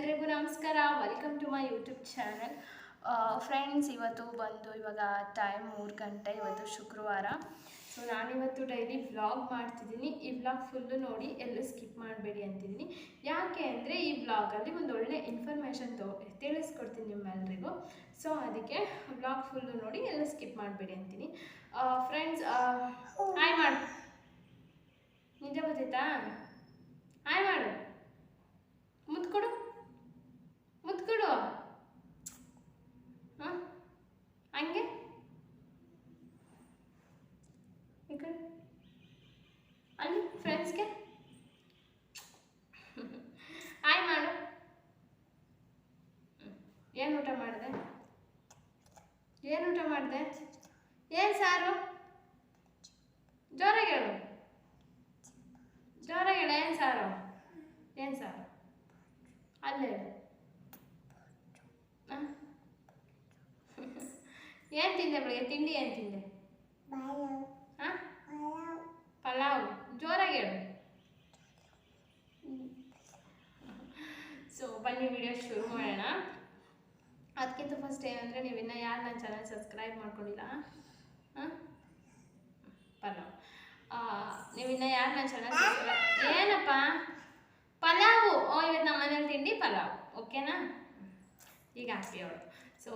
ಎಲ್ರಿಗೂ ನಮಸ್ಕಾರ. Welcome to my YouTube channel friends ಇವತ್ತು ಬಂದು ಇವಾಗ ಟೈಮ್ ಮೂರು ಗಂಟೆ ಇವತ್ತು ಶುಕ್ರವಾರ. ಸೊ ನಾನಿವತ್ತು ಡೈಲಿ ವ್ಲಾಗ್ ಮಾಡ್ತಿದ್ದೀನಿ. ಈ ವ್ಲಾಗ್ ಫುಲ್ಲು ನೋಡಿ ಎಲ್ಲೂ ಸ್ಕಿಪ್ ಮಾಡಬೇಡಿ ಅಂತಿದ್ದೀನಿ. ಯಾಕೆ ಅಂದರೆ ಈ ವ್ಲಾಗಲ್ಲಿ ಒಂದು ಒಳ್ಳೆ ಇನ್ಫಾರ್ಮೇಷನ್ ತೊ ತಿಳಿಸ್ಕೊಡ್ತೀನಿ ನಿಮ್ಮೆಲ್ರಿಗೂ. ಸೊ ಅದಕ್ಕೆ ವ್ಲಾಗ್ ಫುಲ್ಲು ನೋಡಿ ಎಲ್ಲ ಸ್ಕಿಪ್ ಮಾಡಬೇಡಿ ಅಂತೀನಿ ಫ್ರೆಂಡ್ಸ್ ಹಾಯ್ ಮಾಡಿ ನಿಜ ಬರ್ತೈತಾ ಹಾಯ್ ಮಾಡು ಮುತ್ಕೊಡು ಮುತ್ಕೊಡು ಹಾಂ ಹಂಗೆ ಈ ಕಡೆ ಅಲ್ಲಿ ಫ್ರೆಂಡ್ಸ್ಗೆ ಆಯ್ ಮಾಡು. ಏನು ಊಟ ಮಾಡಿದೆ? ಏನು ಊಟ ಮಾಡಿದೆ? ಏನು ಸಾರು? ಜೋರಾಗಿ ಹೇಳು. ಜೋರಾಗಿ ಹೇಳು, ಏನು ಸಾರು? ಏನು ಸಾರು? ಅಲ್ಲೇ ಏನು ತಿಂದೆ ಬೆಳಿಗ್ಗೆ? ತಿಂಡಿ ಏನು ತಿಂದೆ ಹಾಂ ಪಲಾವ್ ಜೋರಾಗಿ ಹೇಳು ಸೊ ಬನ್ನಿ ವಿಡಿಯೋ ಶುರು ಮಾಡೋಣ. ಅದಕ್ಕಿಂತ ಫಸ್ಟ್ ಏನಂದರೆ ನೀವು ಇನ್ನೂ ಯಾರು ನನ್ನ ಚಾನಲ್ ಸಬ್ಸ್ಕ್ರೈಬ್ ಮಾಡ್ಕೊಂಡಿಲ್ಲ? ಹಾಂ? ಪಲಾವ್. ನೀವು ಇನ್ನೂ ಯಾರು ನನ್ನ ಚಾನಲ್ ಸಬ್ಸ್ಕ್ರೈಬ್ ಏನಪ್ಪ? ಪಲಾವು. ಓ ಇವತ್ತು ನಮ್ಮ ಮನೇಲಿ ತಿಂಡಿ ಪಲಾವ್. ಓಕೆನಾ ಈಗ ಹಾಕಿ ಅವಳು. ಸೊ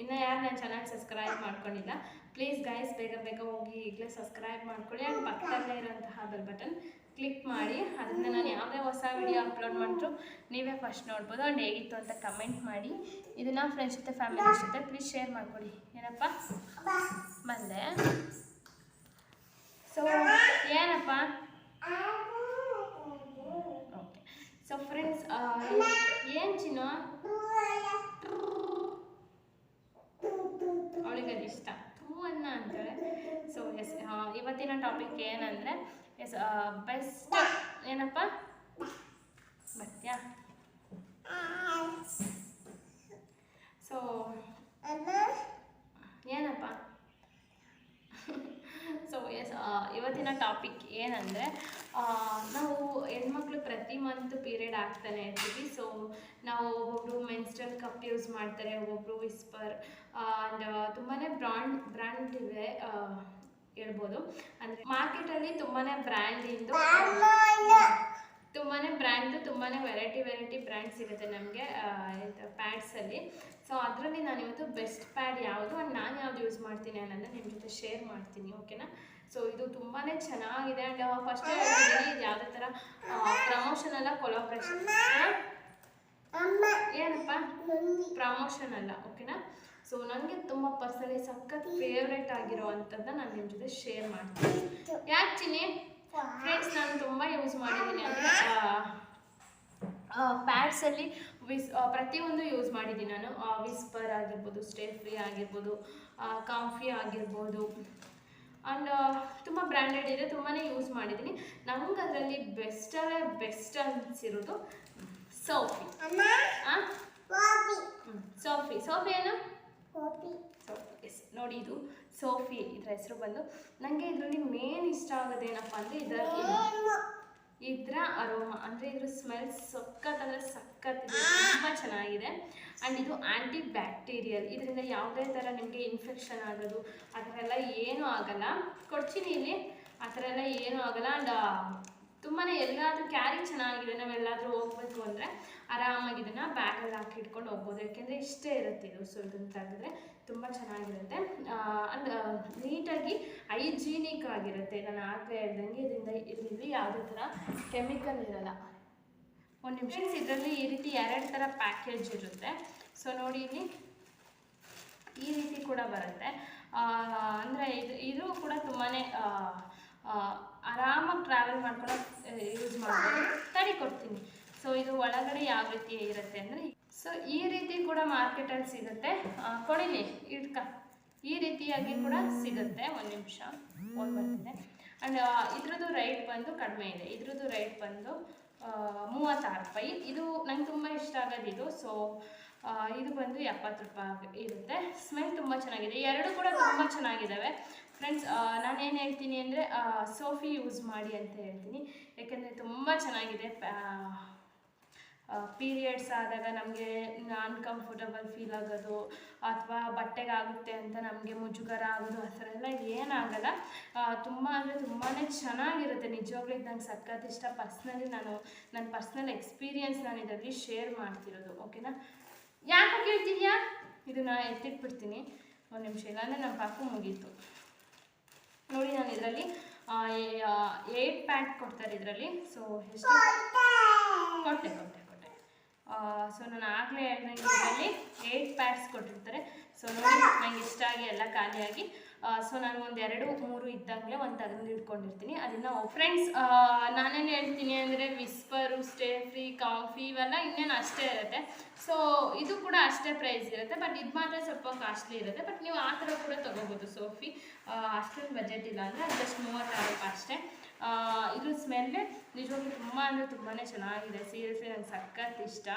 ಇನ್ನು ಯಾರು ನನ್ನ ಚಾನಲ್ ಸಬ್ಸ್ಕ್ರೈಬ್ ಮಾಡ್ಕೊಂಡಿಲ್ಲ ಪ್ಲೀಸ್ ಗೈಸ್ ಬೇಗ ಬೇಗ ಹೋಗಿ ಈಗಲೇ ಸಬ್ಸ್ಕ್ರೈಬ್ ಮಾಡ್ಕೊಳ್ಳಿ. ಆ್ಯಂಡ್ ಪಕ್ಕದಲ್ಲೇ ಇರೋಂತಹ ಬೆಲ್ ಬಟನ್ ಕ್ಲಿಕ್ ಮಾಡಿ. ಅದರಿಂದ ನಾನು ಯಾವುದೇ ಹೊಸ ವಿಡಿಯೋ ಅಪ್ಲೋಡ್ ಮಾಡಿದ್ರು ನೀವೇ ಫಸ್ಟ್ ನೋಡ್ಬೋದು. ಆ್ಯಂಡ್ ಹೇಗಿತ್ತು ಅಂತ ಕಮೆಂಟ್ ಮಾಡಿ. ಇದನ್ನು ಫ್ರೆಂಡ್ಸ್ ಜೊತೆ ಫ್ಯಾಮಿಲಿ ಜೊತೆ ಪ್ಲೀಸ್ ಶೇರ್ ಮಾಡಿಕೊಡಿ ಏನಪ್ಪ? ಬಂದೆ. ಸೊ ಏನಪ್ಪ? ಓಕೆ ಸೊ ಫ್ರೆಂಡ್ಸ್ ಏನು ಚಿನ್ನು ಅವಳಿಗೆ ಅದು ಇಷ್ಟ. ಹೂ ಅನ್ನ ಅಂತಾಳೆ ಸೊ ಎಸ್ ಇವತ್ತಿನ ಟಾಪಿಕ್ ಏನಂದರೆ ಎಸ್ ಬೆಸ್ಟ್ ಏನಪ್ಪ? ಬರ್ತೀಯಾ ಸೊ ಏನಪ್ಪ ಸೊ ಎಸ್ ಇವತ್ತಿನ ಟಾಪಿಕ್ ಏನಂದರೆ ನಾವು ಹೆಣ್ಮಕ್ಳು ಪ್ರತಿ ಮಂತ್ ಪೀರಿಯಡ್ ಆಗ್ತಾನೆ ಇರ್ತೀವಿ. ಸೊ ನಾವು ಒಬ್ಬೊಬ್ರು ಮೆನ್ಸ್ಟ್ರಲ್ ಕಪ್ ಯೂಸ್ ಮಾಡ್ತಾರೆ ಒಬ್ಬೊಬ್ರು ವಿಸ್ಪರ್ ಆ್ಯಂಡ್ ತುಂಬಾ ಬ್ರಾಂಡ್ ಬ್ರ್ಯಾಂಡ್ ಆ, ಹೇಳ್ಬೋದು. ಅಂದರೆ ಮಾರ್ಕೆಟಲ್ಲಿ ತುಂಬಾ ಬ್ರ್ಯಾಂಡಿಂದು ತುಂಬಾ ಬ್ರ್ಯಾಂಡ್ದು ತುಂಬಾ ವೆರೈಟಿ ವೆರೈಟಿ ಬ್ರ್ಯಾಂಡ್ ಸಿಗುತ್ತೆ ನಮಗೆ ಪ್ಯಾಡ್ಸಲ್ಲಿ ಸೊ ಅದರಲ್ಲಿ ನಾನು ಇವತ್ತು ಬೆಸ್ಟ್ ಪ್ಯಾಡ್ ಯಾವುದು ಆ್ಯಂಡ್ ನಾನು ಯಾವುದು ಯೂಸ್ ಮಾಡ್ತೀನಿ ಅನ್ನೋದನ್ನ ನಿಮ್ಮ ಜೊತೆ ಶೇರ್ ಮಾಡ್ತೀನಿ ಓಕೆನಾ ಸೊ ಇದು ತುಂಬಾ ಚೆನ್ನಾಗಿದೆ ಆ್ಯಂಡ್ ಫಸ್ಟ್ ಇದು ಯಾವುದೇ ಥರ ಪ್ರಮೋಷನ್ ಅಲ್ಲ ಕೊಲಾಬ್ರೇಷನ್ ಏನಪ್ಪ? ಪ್ರಮೋಷನ್ ಅಲ್ಲ ಓಕೆನಾ ಸೊ ನನಗೆ ತುಂಬ ಪರ್ಸನಲಿ ಸಖತ್ ಫೇವ್ರೆಟ್ ಆಗಿರೋ ಅಂಥದ್ದನ್ನ ನಾನು ನಿಮ್ಮ ಜೊತೆ ಶೇರ್ ಮಾಡ್ತೀನಿ. ಯಾಕೆ ಚಿನಿ ಫ್ರೆಂಡ್ಸ್ ನಾನು ತುಂಬ ಯೂಸ್ ಮಾಡಿದ್ದೀನಿ ಪ್ಯಾಡ್ಸಲ್ಲಿ ವಿಸ್ ಪ್ರತಿಯೊಂದು ಯೂಸ್ ಮಾಡಿದ್ದೀನಿ ನಾನು. ವಿಸ್ಪರ್ ಆಗಿರ್ಬೋದು ಸ್ಟೇ ಫ್ರೀ ಆಗಿರ್ಬೋದು ಕಾಂಫಿ ಆಗಿರ್ಬೋದು. ಆ್ಯಂಡ್ ತುಂಬ ಬ್ರ್ಯಾಂಡೆಡ್ ಇದೆ ತುಂಬಾ ಯೂಸ್ ಮಾಡಿದ್ದೀನಿ. ನಂಗೆ ಅದರಲ್ಲಿ ಬೆಸ್ಟಲ್ಲೇ ಬೆಸ್ಟ್ ಅನಿಸಿರೋದು ಸೋಫಿ ಸೋಫಿ ಸೋಫಿ ಏನು? ಎಸ್ ನೋಡಿ ಇದು ಸೋಫಿ ಇದರ ಹೆಸರು ಬಂದು. ನನಗೆ ಇದರಲ್ಲಿ ಮೇನ್ ಇಷ್ಟ ಆಗೋದೇನಪ್ಪ ಅಂದರೆ ಇದರ ಇದರ ಅರೋಮ ಅಂದರೆ ಇದ್ರ ಸ್ಮೆಲ್ ಸಖತ್ ಅಂದರೆ ಸಖತ್ ಇದೆ ತುಂಬ ಚೆನ್ನಾಗಿದೆ. ಆ್ಯಂಡ್ ಇದು ಆ್ಯಂಟಿ ಬ್ಯಾಕ್ಟೀರಿಯಲ್ ಇದರಿಂದ ಯಾವುದೇ ಥರ ನಿಮಗೆ ಇನ್ಫೆಕ್ಷನ್ ಆಗೋದು ಆ ಥರ ಎಲ್ಲ ಏನೂ ಆಗಲ್ಲ. ಕೊಡ್ತೀನಿ ಇಲ್ಲಿ. ಆ ಥರ ಎಲ್ಲ ಏನೂ ಆಗಲ್ಲ. ಆ್ಯಂಡ್ ತುಂಬಾ ಎಲ್ಲಾದರೂ ಕ್ಯಾರಿ ಚೆನ್ನಾಗಿದೆ, ನಾವು ಎಲ್ಲಾದರೂ ಹೋಗ್ಬೇಕು ಅಂದರೆ ಆರಾಮಾಗಿ ಇದನ್ನು ಬ್ಯಾಗಲ್ಲಿ ಹಾಕಿ ಇಟ್ಕೊಂಡು ಹೋಗ್ಬೋದು. ಯಾಕೆಂದರೆ ಇಷ್ಟೇ ಇರುತ್ತೆ ಇದು ಸೊ ಇದನ್ನು ತೆಗೆದ್ರೆ ತುಂಬ ಚೆನ್ನಾಗಿರುತ್ತೆ. ಅಂಡ್ ನೀಟಾಗಿ ಹೈಜೀನಿಕ್ ಆಗಿರುತ್ತೆ. ನಾನು ಆಗಲೇ ಹೇಳ್ದಂಗೆ ಇದರಿಂದ ಇದರಲ್ಲಿ ಯಾವುದೇ ಥರ ಕೆಮಿಕಲ್ ಇರಲ್ಲ. ಒಂದು ನಿಮಿಷ ಇದರಲ್ಲಿ ಈ ರೀತಿ ಎರಡು ಥರ ಪ್ಯಾಕೇಜ್ ಇರುತ್ತೆ. ಸೊ ನೋಡಿ ಇಲ್ಲಿ ಈ ರೀತಿ ಕೂಡ ಬರುತ್ತೆ. ಅಂದರೆ ಇದು ಇದು ಕೂಡ ತುಂಬಾ ಆರಾಮಾಗಿ ಟ್ರಾವೆಲ್ ಮಾಡ್ಕೊಳಕ್ಕೆ ಯೂಸ್ ಮಾಡ್ಬೋದು ತಡಿ ಕೊಡ್ತೀನಿ. ಸೊ ಇದು ಒಳಗಡೆ ಯಾವ ರೀತಿ ಇರುತ್ತೆ ಅಂದರೆ ಸೊ ಈ ರೀತಿ ಕೂಡ ಮಾರ್ಕೆಟಲ್ಲಿ ಸಿಗುತ್ತೆ. ಕೊಡಿಲಿ, ಇಡ್ಕ. ಈ ರೀತಿಯಾಗಿ ಕೂಡ ಸಿಗುತ್ತೆ. ಒಂದು ನಿಮಿಷ ಹೋಗಿ ಬರ್ತಿದೆ ಆ್ಯಂಡ್ ಇದ್ರದ್ದು ರೈಟ್ ಬಂದು ಕಡಿಮೆ ಇದೆ. ಇದ್ರದ್ದು ರೈಟ್ ಬಂದು ಮೂವತ್ತಾರು ರೂಪಾಯಿ. ಇದು ನಂಗೆ ತುಂಬ ಇಷ್ಟ ಆಗೋದಿದು. ಸೊ ಇದು ಬಂದು ಎಪ್ಪತ್ತು ರೂಪಾಯಿ ಇರುತ್ತೆ. ಸ್ಮೆಲ್ ತುಂಬ ಚೆನ್ನಾಗಿದೆ. ಎರಡು ಕೂಡ ತುಂಬ ಚೆನ್ನಾಗಿದ್ದಾವೆ ಫ್ರೆಂಡ್ಸ್ ನಾನೇನು ಹೇಳ್ತೀನಿ ಅಂದರೆ ಸೋಫಿ ಯೂಸ್ ಮಾಡಿ ಅಂತ ಹೇಳ್ತೀನಿ. ಯಾಕೆಂದರೆ ತುಂಬ ಚೆನ್ನಾಗಿದೆ. ಪೀರಿಯಡ್ಸ್ ಆದಾಗ ನಮಗೆ ಅನ್ಕಂಫರ್ಟಬಲ್ ಫೀಲ್ ಆಗೋದು, ಅಥವಾ ಬಟ್ಟೆಗಾಗುತ್ತೆ ಅಂತ ನಮಗೆ ಮುಜುಗರ ಆಗೋದು, ಆ ಥರ ಎಲ್ಲ ಏನಾಗಲ್ಲ. ತುಂಬ ಅಂದರೆ ತುಂಬಾ ಚೆನ್ನಾಗಿರುತ್ತೆ. ನಿಜವಾಗ್ಲೂ ಇದು ನಂಗೆ ಸಖತ್ ಇಷ್ಟ. ಪರ್ಸ್ನಲಿ ನಾನು ನನ್ನ ಪರ್ಸ್ನಲ್ ಎಕ್ಸ್ಪೀರಿಯನ್ಸ್ ನಾನು ಇದರಲ್ಲಿ ಶೇರ್ ಮಾಡ್ತಿರೋದು. ಓಕೆನಾ ಯಾಕೆ ಕೇಳ್ತಿದ್ಯಾ? ಇದನ್ನ ಎತ್ತಿಟ್ಬಿಡ್ತೀನಿ. ಒಂದು ನಿಮಿಷ ಇಲ್ಲಾಂದರೆ ನಮ್ಮ ಪಾಪು ಮುಗೀತು. ನೋಡಿ ನಾನು ಇದರಲ್ಲಿ ಏಟ್ ಪ್ಯಾಕ್ ಕೊಡ್ತಾರೆ ಇದರಲ್ಲಿ. ಸೊ ಎಷ್ಟು? ಕೊಟ್ಟೆ ಕೊಟ್ಟೆ ಕೊಟ್ಟೆ. ಸೊ ನಾನು ಆಗಲೇ ಹೇಳಿದಂಗೆ ಇದರಲ್ಲಿ ಏಯ್ಟ್ ಪ್ಯಾಡ್ಸ್ ಕೊಟ್ಟಿರ್ತಾರೆ. ಸೊ ನೋಡಿ, ನಂಗೆ ಇಷ್ಟ ಆಗಿ ಎಲ್ಲ ಖಾಲಿಯಾಗಿ ಸೊ ನಾನು ಒಂದು ಎರಡು ಮೂರು ಇದ್ದಾಗಲೇ ಒಂದು ತೆಗೆದು ಇಟ್ಕೊಂಡಿರ್ತೀನಿ. ಅದನ್ನು ಫ್ರೆಂಡ್ಸ್ ನಾನೇನು ಹೇಳ್ತೀನಿ ಅಂದರೆ ವಿಸ್ಪರು ಸ್ಟೇ ಫ್ರೀ ಕಾಫಿ ಇವೆಲ್ಲ ಇನ್ನೇನು ಅಷ್ಟೇ ಇರುತ್ತೆ. ಸೊ ಇದು ಕೂಡ ಅಷ್ಟೇ ಪ್ರೈಸ್ ಇರುತ್ತೆ ಬಟ್ ಇದು ಮಾತ್ರ ಸ್ವಲ್ಪ ಕಾಸ್ಟ್ಲಿ ಇರುತ್ತೆ. ಬಟ್ ನೀವು ಆ ಥರ ಕೂಡ ತೊಗೋಬೋದು ಸೋಫಿ. ಅಷ್ಟೊಂದು ಬಜೆಟ್ ಇಲ್ಲ ಅಂದರೆ ಜಸ್ಟ್ ಮೂವತ್ತಾರು ರೂಪಾಯಿ ಅಷ್ಟೇ. ಆ, ಇದು ಸ್ಮೆಲ್ಲೇ ನಿಜವಾಗ್ಲೂ ತುಂಬ ಅಂದರೆ ತುಂಬಾ ಚೆನ್ನಾಗಿದೆ. ಸೀರಿಯಸ್ಲಿ ನಂಗೆ ಸಖತ್ ಇಷ್ಟ.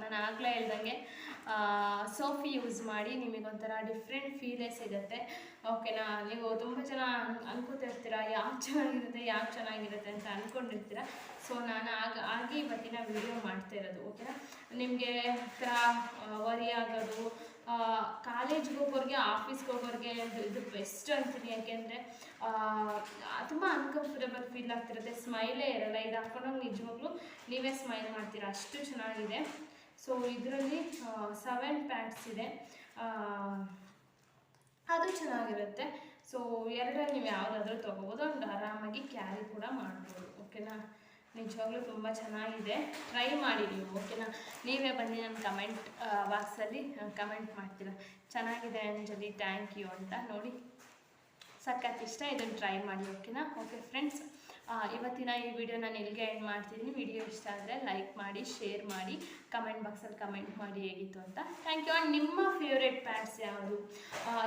ನಾನು ಆಗಲೇ ಹೇಳ್ದಂಗೆ ಸೋಫಿ ಯೂಸ್ ಮಾಡಿ ನಿಮಗೊಂಥರ ಡಿಫ್ರೆಂಟ್ ಫೀಲೇ ಸಿಗುತ್ತೆ. ಓಕೆನಾ ನೀವು ತುಂಬ ಜನ ಅನ್- ಅನ್ಕೋತಿರ್ತೀರ ಯಾಕೆ ಚೆನ್ನಾಗಿರುತ್ತೆ ಯಾಕೆ ಚೆನ್ನಾಗಿರುತ್ತೆ ಅಂತ ಅಂದ್ಕೊಂಡಿರ್ತೀರ ಸೊ ನಾನು ಆಗ, ಆಗಿ ಇವತ್ತಿನ ವಿಡಿಯೋ ಮಾಡ್ತಾ ಇರೋದು ಓಕೆನಾ ನಿಮಗೆ ಥರ ವರಿ ಆಗೋದು ಕಾಲೇಜ್ಗೆ ಹೋಗೋರಿಗೆ ಆಫೀಸ್ಗೆ ಹೋಗೋರಿಗೆ ಇದು ಬೆಸ್ಟ್ ಅಂತೀನಿ. ಯಾಕೆಂದರೆ ತುಂಬ ಅನ್ಕಂಫರ್ಟಬಲ್ ಫೀಲ್ ಆಗ್ತಿರುತ್ತೆ. ಸ್ಮೈಲೇ ಇರಲ್ಲ. ಇದು ಹಾಕೊಂಡೋಗಿ ನಿಜವಾಗ್ಲೂ ನೀವೇ ಸ್ಮೈಲ್ ಮಾಡ್ತೀರಾ. ಅಷ್ಟು ಚೆನ್ನಾಗಿದೆ. ಸೊ ಇದರಲ್ಲಿ ಸೆವೆನ್ ಪ್ಯಾಕ್ಸ್ ಇದೆ. ಅದು ಚೆನ್ನಾಗಿರುತ್ತೆ. ಸೊ ಎರಡರಲ್ಲಿ ನೀವು ಯಾವುದಾದ್ರೂ ತೊಗೋಬೋದು. ಆರಾಮಾಗಿ ಕ್ಯಾರಿ ಕೂಡ ಮಾಡ್ಬೋದು. ಓಕೆನಾ ನಿಜವಾಗ್ಲೂ ತುಂಬ ಚೆನ್ನಾಗಿದೆ. ಟ್ರೈ ಮಾಡಿ ನೀವು ಓಕೆನಾ ನೀವೇ ಬನ್ನಿ ನನ್ನ ಕಮೆಂಟ್ ಬಾಕ್ಸಲ್ಲಿ ಕಮೆಂಟ್ ಮಾಡ್ತೀರಾ. ಚೆನ್ನಾಗಿದೆ ಅಂಜಲಿ ಥ್ಯಾಂಕ್ ಯು ಅಂತ ನೋಡಿ. ಸಖತ್ ಇಷ್ಟ ಇದನ್ನು ಟ್ರೈ ಮಾಡಿ ಓಕೆನಾ ಓಕೆ ಫ್ರೆಂಡ್ಸ್ ಇವತ್ತಿನ ಈ ವಿಡಿಯೋ ನಾನು ಇಲ್ಲಿಗೆ ಎಂಡ್ ಮಾಡ್ತಿದ್ದೀನಿ ವಿಡಿಯೋ ಇಷ್ಟ ಆದರೆ ಲೈಕ್ ಮಾಡಿ ಶೇರ್ ಮಾಡಿ ಕಮೆಂಟ್ ಬಾಕ್ಸಲ್ಲಿ ಕಮೆಂಟ್ ಮಾಡಿ ಹೇಗಿತ್ತು ಅಂತ. ಥ್ಯಾಂಕ್ ಯು ಆ್ಯಂಡ್ ನಿಮ್ಮ ಫೇವ್ರೆಟ್ ಪ್ಯಾಂಟ್ಸ್ ಯಾವುದು?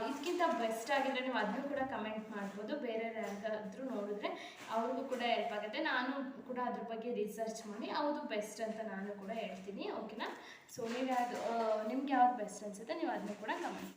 ಇದಕ್ಕಿಂತ ಬೆಸ್ಟ್ ಆಗಿದ್ರೆ ನೀವು ಅದನ್ನು ಕೂಡ ಕಮೆಂಟ್ ಮಾಡ್ಬೋದು. ಬೇರೆ ಯಾರಿಗಾದ್ರೂ ನೋಡಿದ್ರೆ ಅವ್ರಿಗೂ ಕೂಡ ಹೆಲ್ಪ್ ಆಗುತ್ತೆ. ನಾನು ಕೂಡ ಅದ್ರ ಬಗ್ಗೆ ರಿಸರ್ಚ್ ಮಾಡಿ ಹೌದು ಬೆಸ್ಟ್ ಅಂತ ನಾನು ಕೂಡ ಹೇಳ್ತೀನಿ. ಓಕೆನಾ ಸೊ ನೀವು ಯಾವುದು ನಿಮ್ಗೆ ಯಾವ್ದು ಬೆಸ್ಟ್ ಅನಿಸುತ್ತೆ ನೀವು ಅದನ್ನು ಕೂಡ ಕಮೆಂಟ್